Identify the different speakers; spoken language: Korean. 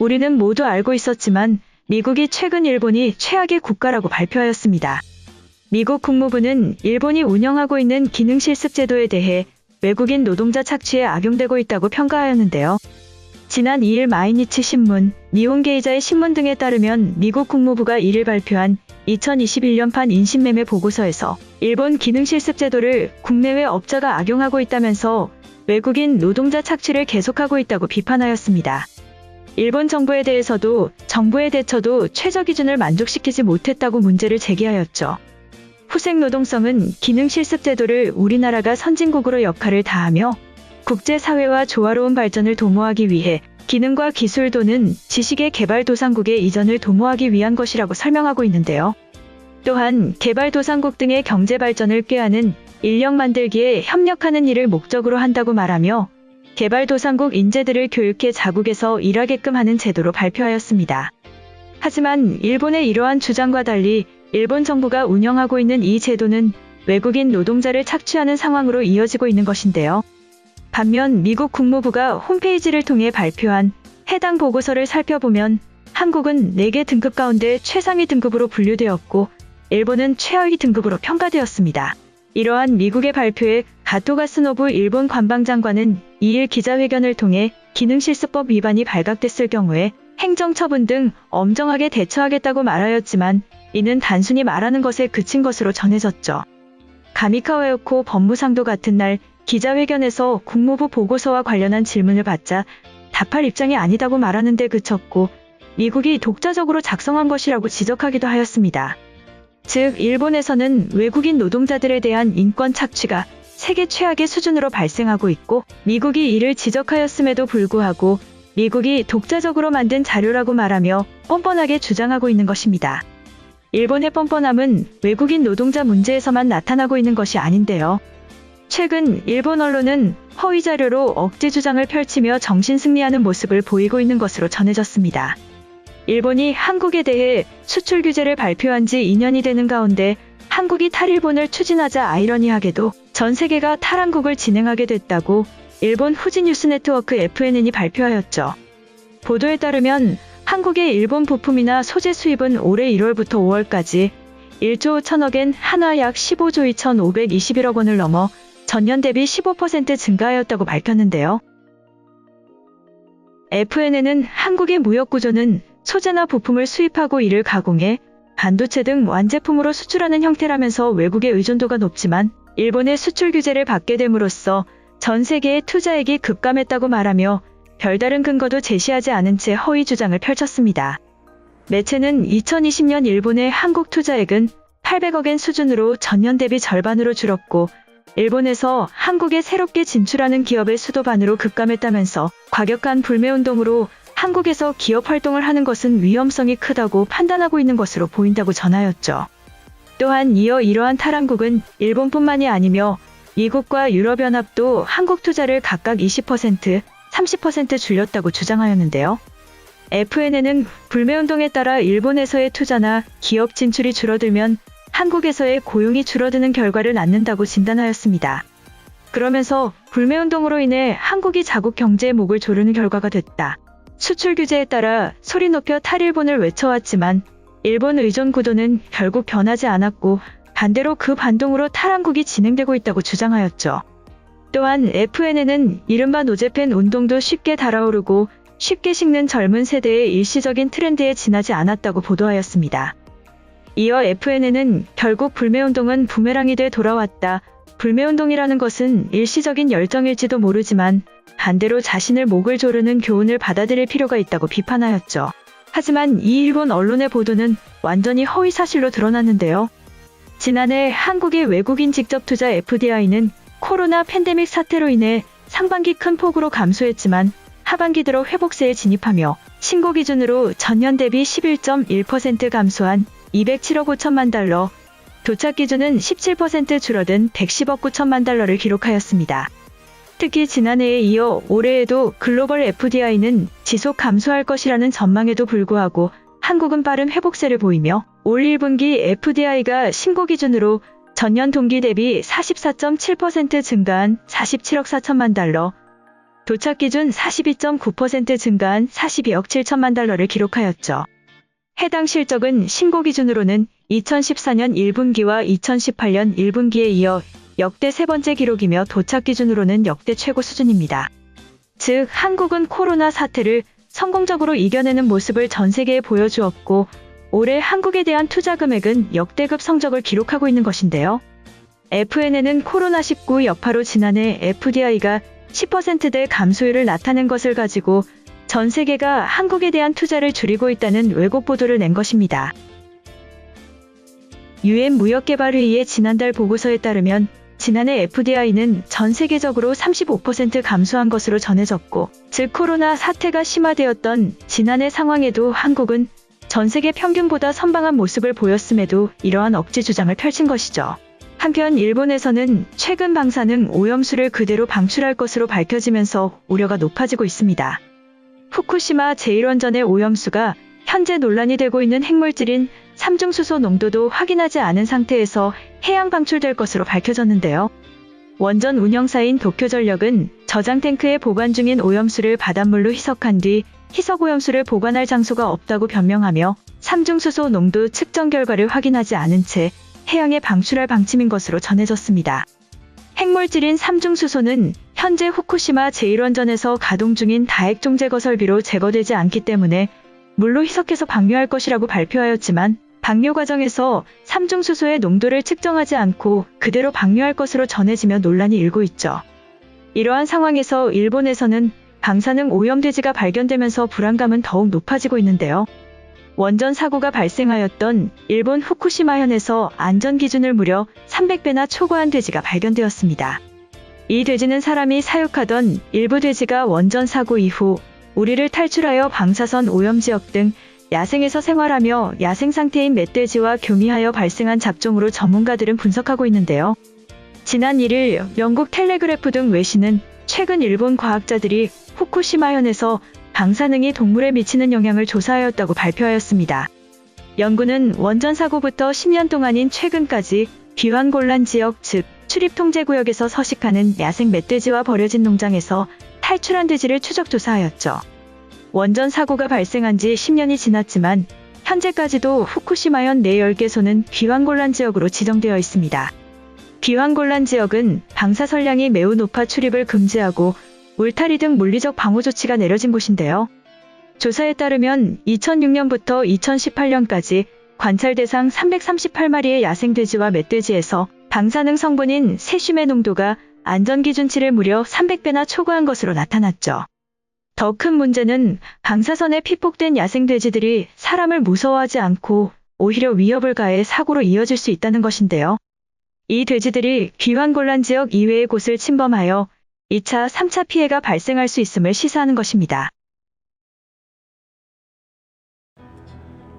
Speaker 1: 우리는 모두 알고 있었지만 미국이 최근 일본이 최악의 국가라고 발표하였습니다. 미국 국무부는 일본이 운영하고 있는 기능실습 제도에 대해 외국인 노동자 착취에 악용되고 있다고 평가하였는데요. 지난 2일 마이니치 신문, 니혼게이자의 신문 등에 따르면 미국 국무부가 1일 발표한 2021년판 인신매매 보고서에서 일본 기능실습 제도를 국내외 업자가 악용하고 있다면서 외국인 노동자 착취를 계속하고 있다고 비판하였습니다. 일본 정부에 대해서도 정부의 대처도 최저 기준을 만족시키지 못했다고 문제를 제기하였죠. 후생 노동성은 기능 실습 제도를 우리나라가 선진국으로 역할을 다하며 국제사회와 조화로운 발전을 도모하기 위해 기능과 기술 또는 지식의 개발도상국의 이전을 도모하기 위한 것이라고 설명하고 있는데요. 또한 개발도상국 등의 경제 발전을 꾀하는 인력 만들기에 협력하는 일을 목적으로 한다고 말하며 개발도상국 인재들을 교육해 자국에서 일하게끔 하는 제도로 발표하였습니다. 하지만 일본의 이러한 주장과 달리 일본 정부가 운영하고 있는 이 제도는 외국인 노동자를 착취하는 상황으로 이어지고 있는 것인데요. 반면 미국 국무부가 홈페이지를 통해 발표한 해당 보고서를 살펴보면 한국은 4개 등급 가운데 최상위 등급으로 분류되었고 일본은 최하위 등급으로 평가되었습니다. 이러한 미국의 발표에 가토가스노부 일본 관방장관은 2일 기자회견을 통해 기능실습법 위반이 발각됐을 경우에 행정처분 등 엄정하게 대처하겠다고 말하였지만 이는 단순히 말하는 것에 그친 것으로 전해졌죠. 가미카와요코 법무상도 같은 날 기자회견에서 국무부 보고서와 관련한 질문을 받자 답할 입장이 아니다고 말하는 데 그쳤고 미국이 독자적으로 작성한 것이라고 지적하기도 하였습니다. 즉, 일본에서는 외국인 노동자들에 대한 인권 착취가 세계 최악의 수준으로 발생하고 있고 미국이 이를 지적하였음에도 불구하고 미국이 독자적으로 만든 자료라고 말하며 뻔뻔하게 주장하고 있는 것입니다. 일본의 뻔뻔함은 외국인 노동자 문제에서만 나타나고 있는 것이 아닌데요. 최근 일본 언론은 허위 자료로 억지 주장을 펼치며 정신 승리하는 모습을 보이고 있는 것으로 전해졌습니다. 일본이 한국에 대해 수출 규제를 발표한 지 2년이 되는 가운데 한국이 탈일본을 추진하자 아이러니하게도 전 세계가 탈한국을 진행하게 됐다고 일본 후지 뉴스 네트워크 FNN이 발표하였죠. 보도에 따르면 한국의 일본 부품이나 소재 수입은 올해 1월부터 5월까지 1조 5천억엔 한화 약 15조 2,521억 원을 넘어 전년 대비 15% 증가하였다고 밝혔는데요. FNN은 한국의 무역 구조는 소재나 부품을 수입하고 이를 가공해 반도체 등 완제품으로 수출하는 형태라면서 외국의 의존도가 높지만 일본의 수출 규제를 받게 됨으로써 전 세계의 투자액이 급감했다고 말하며 별다른 근거도 제시하지 않은 채 허위 주장을 펼쳤습니다. 매체는 2020년 일본의 한국 투자액은 800억엔 수준으로 전년 대비 절반으로 줄었고 일본에서 한국에 새롭게 진출하는 기업의 수도 반으로 급감했다면서 과격한 불매운동으로 한국에서 기업 활동을 하는 것은 위험성이 크다고 판단하고 있는 것으로 보인다고 전하였죠. 또한 이어 이러한 탈한국은 일본뿐만이 아니며 미국과 유럽연합도 한국 투자를 각각 20%, 30% 줄였다고 주장하였는데요. FNN은 불매운동에 따라 일본에서의 투자나 기업 진출이 줄어들면 한국에서의 고용이 줄어드는 결과를 낳는다고 진단하였습니다. 그러면서 불매운동으로 인해 한국이 자국 경제의 목을 조르는 결과가 됐다. 수출 규제에 따라 소리 높여 탈일본을 외쳐왔지만 일본 의존 구도는 결국 변하지 않았고 반대로 그 반동으로 탈한국이 진행되고 있다고 주장하였죠. 또한 FNN은 이른바 노제팬 운동도 쉽게 달아오르고 쉽게 식는 젊은 세대의 일시적인 트렌드에 지나지 않았다고 보도하였습니다. 이어 FNN은 결국 불매운동은 부메랑이 돼 돌아왔다. 불매운동이라는 것은 일시적인 열정일지도 모르지만 반대로 자신을 목을 조르는 교훈을 받아들일 필요가 있다고 비판하였죠. 하지만 이 일본 언론의 보도는 완전히 허위 사실로 드러났는데요. 지난해 한국의 외국인 직접 투자 FDI는 코로나 팬데믹 사태로 인해 상반기 큰 폭으로 감소했지만 하반기 들어 회복세에 진입하며 신고 기준으로 전년 대비 11.1% 감소한 207억 5천만 달러, 도착 기준은 17% 줄어든 110억 9천만 달러를 기록하였습니다. 특히 지난해에 이어 올해에도 글로벌 FDI는 지속 감소할 것이라는 전망에도 불구하고 한국은 빠른 회복세를 보이며 올 1분기 FDI가 신고 기준으로 전년 동기 대비 44.7% 증가한 47억 4천만 달러, 도착 기준 42.9% 증가한 42억 7천만 달러를 기록하였죠. 해당 실적은 신고 기준으로는 2014년 1분기와 2018년 1분기에 이어 역대 세 번째 기록이며 도착 기준으로는 역대 최고 수준입니다. 즉, 한국은 코로나 사태를 성공적으로 이겨내는 모습을 전 세계에 보여주었고, 올해 한국에 대한 투자 금액은 역대급 성적을 기록하고 있는 것인데요. FNN은 코로나19 여파로 지난해 FDI가 10%대 감소율을 나타낸 것을 가지고 전 세계가 한국에 대한 투자를 줄이고 있다는 왜곡 보도를 낸 것입니다. 유엔 무역개발회의의 지난달 보고서에 따르면 지난해 FDI는 전 세계적으로 35% 감소한 것으로 전해졌고, 즉 코로나 사태가 심화되었던 지난해 상황에도 한국은 전 세계 평균보다 선방한 모습을 보였음에도 이러한 억지 주장을 펼친 것이죠. 한편 일본에서는 최근 방사능 오염수를 그대로 방출할 것으로 밝혀지면서 우려가 높아지고 있습니다. 후쿠시마 제1원전의 오염수가 현재 논란이 되고 있는 핵물질인 삼중수소 농도도 확인하지 않은 상태에서 해양 방출될 것으로 밝혀졌는데요. 원전 운영사인 도쿄전력은 저장 탱크에 보관 중인 오염수를 바닷물로 희석한 뒤 희석 오염수를 보관할 장소가 없다고 변명하며 삼중수소 농도 측정 결과를 확인하지 않은 채 해양에 방출할 방침인 것으로 전해졌습니다. 핵물질인 삼중수소는 현재 후쿠시마 제1원전에서 가동 중인 다핵종 제 거 설비로 제거되지 않기 때문에 물로 희석해서 방류할 것이라고 발표하였지만 방류 과정에서 삼중수소의 농도를 측정하지 않고 그대로 방류할 것으로 전해지며 논란이 일고 있죠. 이러한 상황에서 일본에서는 방사능 오염돼지가 발견되면서 불안감은 더욱 높아지고 있는데요. 원전 사고가 발생하였던 일본 후쿠시마현에서 안전 기준을 무려 300배나 초과한 돼지가 발견되었습니다. 이 돼지는 사람이 사육하던 일부 돼지가 원전 사고 이후 우리를 탈출하여 방사선 오염 지역 등 야생에서 생활하며 야생 상태인 멧돼지와 교미하여 발생한 잡종으로 전문가들은 분석하고 있는데요. 지난 1일 영국 텔레그래프 등 외신은 최근 일본 과학자들이 후쿠시마현에서 방사능이 동물에 미치는 영향을 조사하였다고 발표하였습니다. 연구는 원전 사고부터 10년 동안인 최근까지 비환곤란 지역 즉 출입 통제 구역에서 서식하는 야생 멧돼지와 버려진 농장에서 탈출한 돼지를 추적 조사하였죠. 원전 사고가 발생한 지 10년이 지났지만 현재까지도 후쿠시마현 내 10개소는 비환곤란 지역으로 지정되어 있습니다. 비환곤란 지역은 방사 선량이 매우 높아 출입을 금지하고 울타리 등 물리적 방호 조치가 내려진 곳인데요. 조사에 따르면 2006년부터 2018년까지 관찰 대상 338마리의 야생 돼지와 멧돼지에서 방사능 성분인 세슘의 농도가 안전 기준치를 무려 300배나 초과한 것으로 나타났죠. 더 큰 문제는 방사선에 피폭된 야생 돼지들이 사람을 무서워하지 않고 오히려 위협을 가해 사고로 이어질 수 있다는 것인데요. 이 돼지들이 귀환곤란 지역 이외의 곳을 침범하여 2차, 3차 피해가 발생할 수 있음을 시사하는 것입니다.